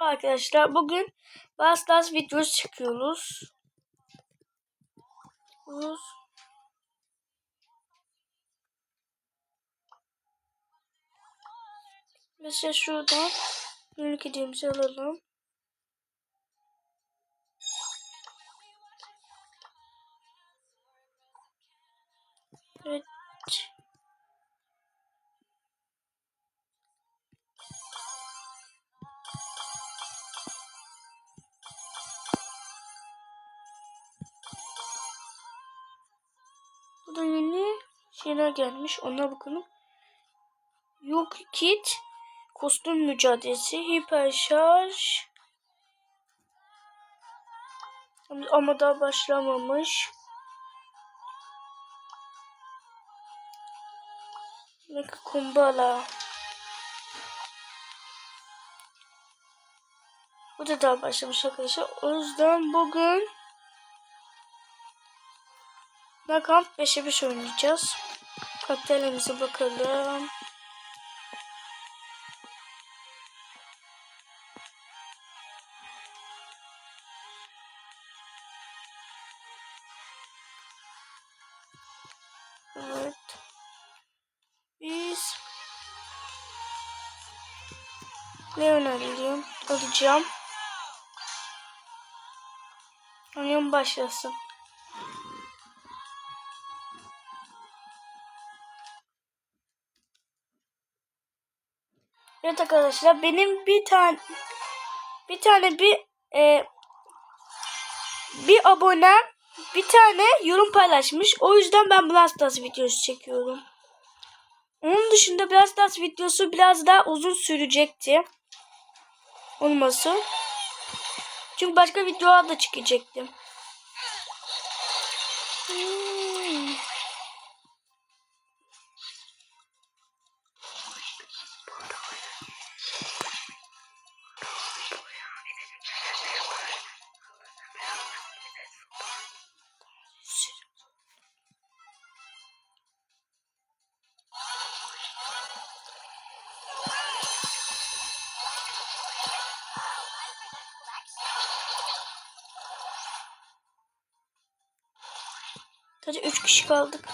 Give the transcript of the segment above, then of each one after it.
arkadaşlar. Bugün Bastas videosu çekiyoruz. Uz. Mesela şuradan günlük hediyemizi alalım. Evet. Bu da yeni şeyler gelmiş. Ona bakalım. Yok kit. Kostüm mücadelesi. Hiper şarj. Ama daha başlamamış. Mega kumbala. Bu da daha başlamış arkadaşlar. O yüzden bugün Knockout 5'e 5 oynayacağız. Karakterlerimize bakalım. Evet. Biz Leonardo'yu alacağım. Oyun başlasın. Evet arkadaşlar benim bir tane bir tane bir e, bir abonem bir tane yorum paylaşmış. O yüzden ben Brawl Stars videosu çekiyorum. Onun dışında Brawl Stars videosu biraz daha uzun sürecekti. Olması. Çünkü başka videolar da çekecektim. Hmm. Sadece 3 kişi kaldık.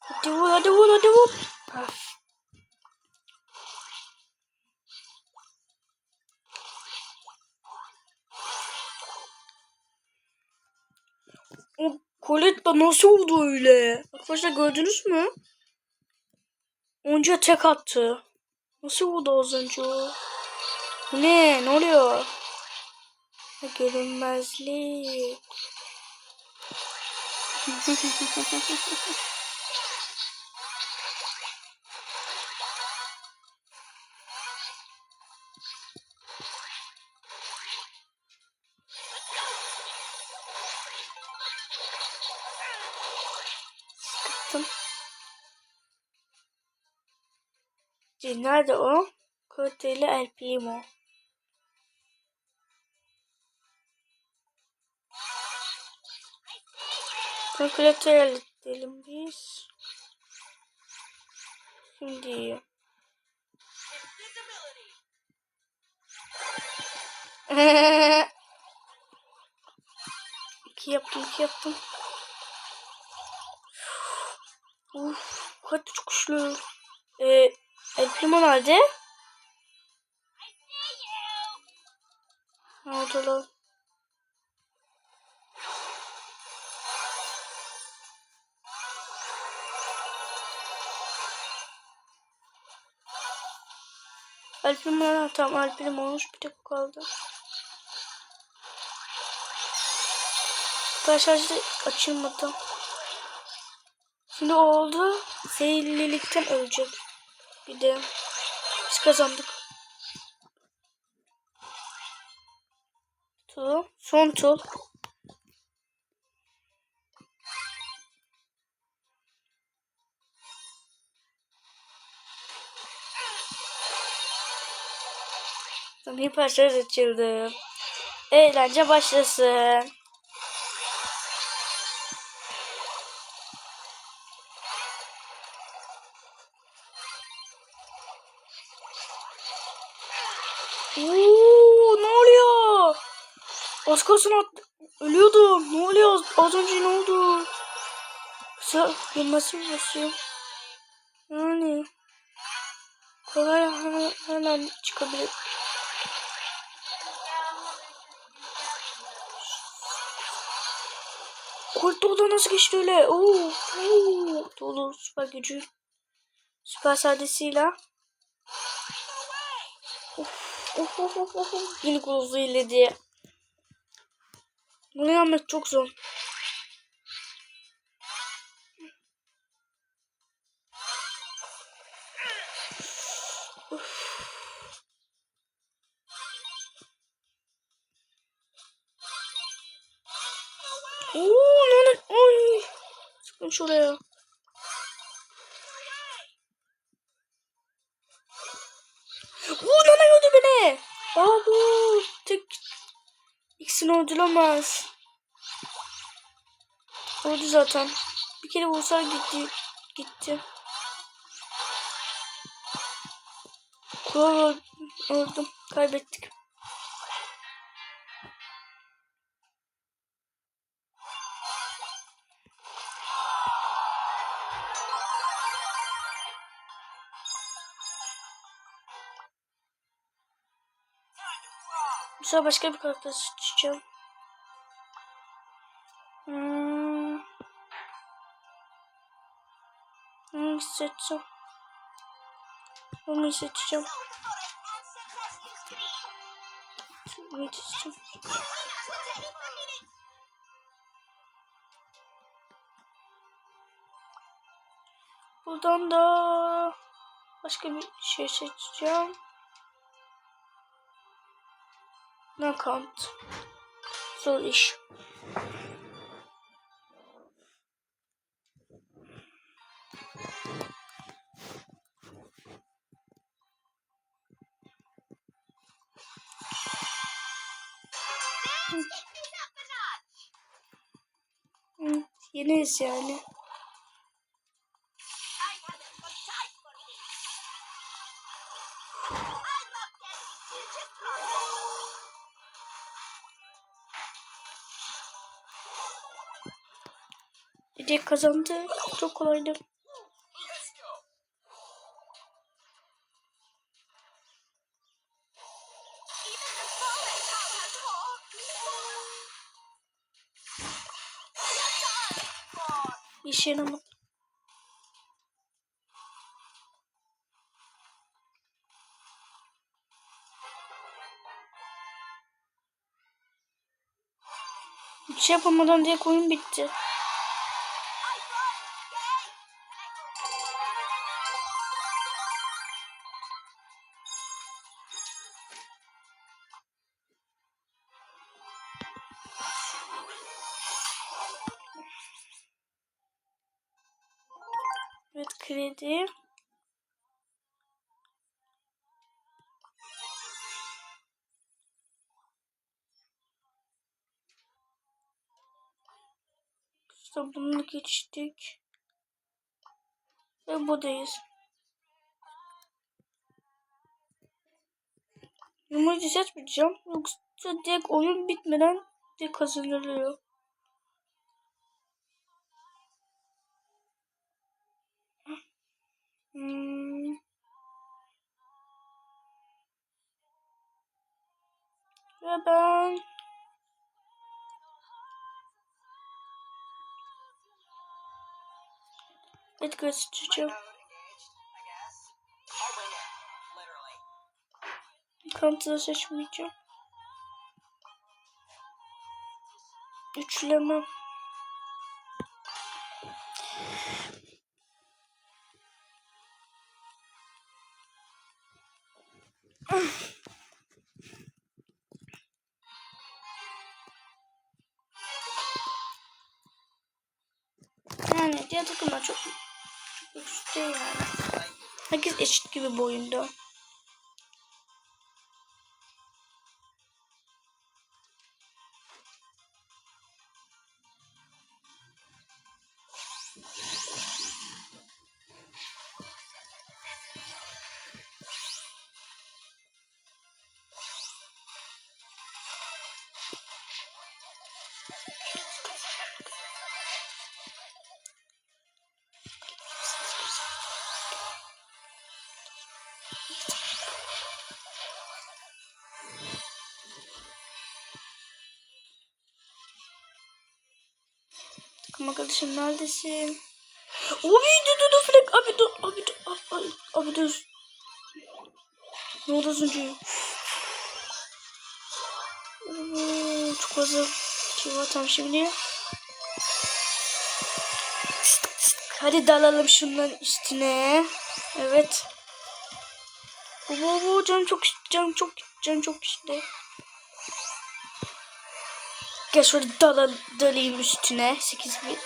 Hadi vur hadi vur hadi vur. Nasıl oldu öyle? Arkadaşlar gördünüz mü? Onca tek attı. Nasıl oldu az önce Ne? Ne oluyor? Görünmezlik. Nerede o? İle El Primo. Kalkülatör edelim biz. Şimdi. iki yaptım, iki yaptım. Uf, çok güçlü. Ee, El Primo nerede? Ne oldu lan? El Primo tamam El Primo olmuş bir tek kaldı. Arkadaşlar açılmadı. Şimdi oldu. Zehirlilikten ölecek. Bir de biz kazandık. Tur. Son tur. Tamam hiper söz açıldı. Eğlence başlasın. Az kalsın at- ölüyordum. Ne oluyor? Az, önce ne oldu? Kısa nasıl basıyor? Yani kolay hemen, hemen çıkabilir. Dolu nasıl geçti öyle? Oo, oo. Dolu süper gücü. Süper sadesiyle. Of of of of of. Yine kuluzu illedi. Bunu yapmak çok zor. Oo, lan oy. Sıkın şuraya. Oo, nana gördü beni. Aa bu tek ikisini öldüremez. Öldü zaten. Bir kere vursa gitti. Gitti. Kural öldüm. Kaybettik. Bu sefer başka bir karakter seçeceğim. Bunu seçeceğim. Bunu seçeceğim. Bunu seçeceğim. Buradan da başka bir şey seçeceğim. Knockout. Zor iş. Hı, Yeniyiz yani. Dede kazandı. Çok kolaydı. Bir şey ama. Hiç yapamadan diye oyun bitti. Kredi. İşte bunu geçtik. Ve buradayız. Numarayı seçmeyeceğim. Yoksa direkt oyun bitmeden direkt kazanılıyor. Hmm. Ve ben Edgar seçeceğim. Counter'ı seçmeyeceğim. Üçleme. Yani diğer takımlar çok çok değil yani. Herkes eşit gibi bu Takım arkadaşım neredesin? Abi dur dur dur Frank abi dur abi dur abi, abi, abi dur. Ne oldu az önce? Oo, çok fazla şey var tam şimdi. Hadi dalalım şunların üstüne. Evet. Baba baba canım çok canım çok canım çok işte. Gel şöyle dala, dalayım üstüne. 8 bir.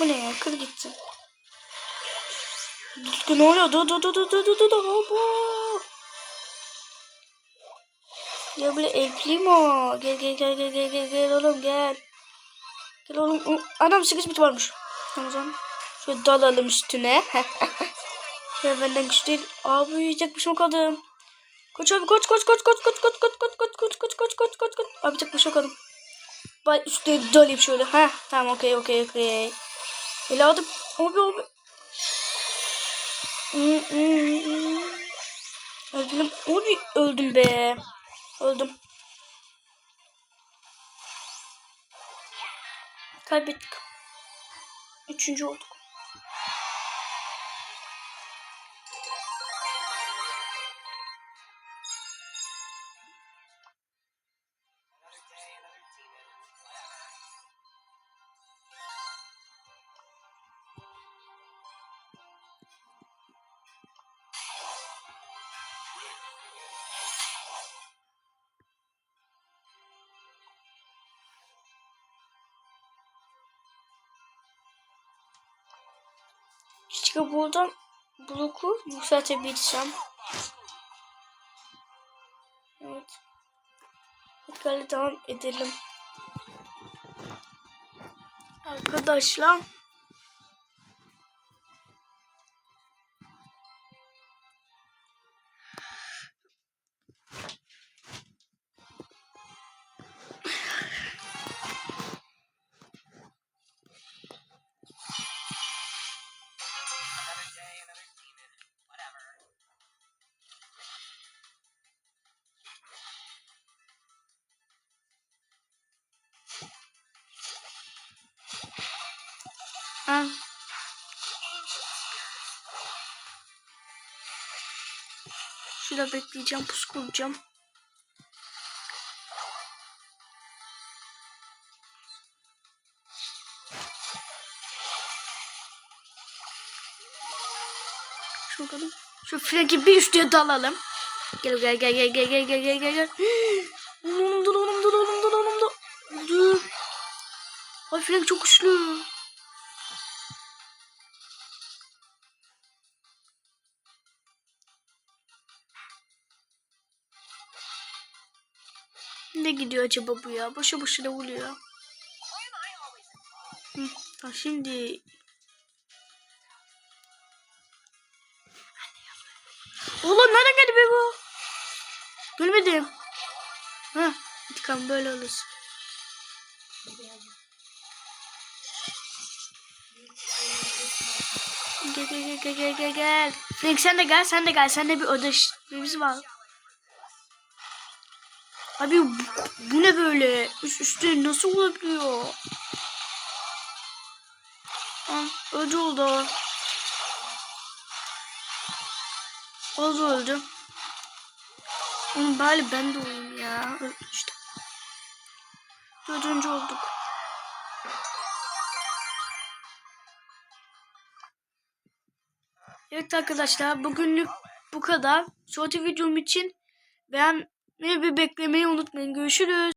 Bu ne ya? Kır gitsin. Ne oluyor? Dur dur dur dur dur dur dur. Ya böyle El Primo. Gel gel gel gel gel gel gel oğlum gel. Gel oğlum. O- Adam 8 bit varmış. Tamam o zaman. Şöyle dalalım üstüne. ya benden güçlü değil. Abi yiyecek bir şey kaldım. Koç abi koç koç koç koç koç koç koç koç koç koç koç koç koç koç. Abi tek şey kaldım. Ben üstüne dalayım şöyle. Ha tamam okey okey okey. Evladım. Abi abi. Hmm, hmm, hmm. Öldüm. Abi öldüm be. Öldüm. Kaybettik. Üçüncü olduk. Keşke buradan bloku yükseltebilsem. Evet. Dikkatli devam edelim. Arkadaşlar. Şurada bekleyeceğim, pus kuracağım. Şu bakalım. Şu Frank'i bir üstüne dalalım. Gel gel gel gel gel gel gel gel gel gel. Oğlum dur dur dur dur. Dur. Ay Frank çok güçlü. Gidiyor acaba bu ya? Boşa boşuna vuruyor. Hı, ha şimdi. Oğlum nereden geldi be bu? Görmedim. Ha, intikam böyle olur. Gel gel gel gel gel gel. Frank sen de gel sen de gel. Sen de bir ödeşmemiz var. Abi bu, ne böyle? Üst üste nasıl olabiliyor? Öldü oldu. Oldu öldü. Oğlum bari ben de olayım ya. Öldü işte. Dördüncü olduk. Evet arkadaşlar bugünlük bu kadar. Sonraki videom için beğenmeyi ve beklemeyi unutmayın. Görüşürüz.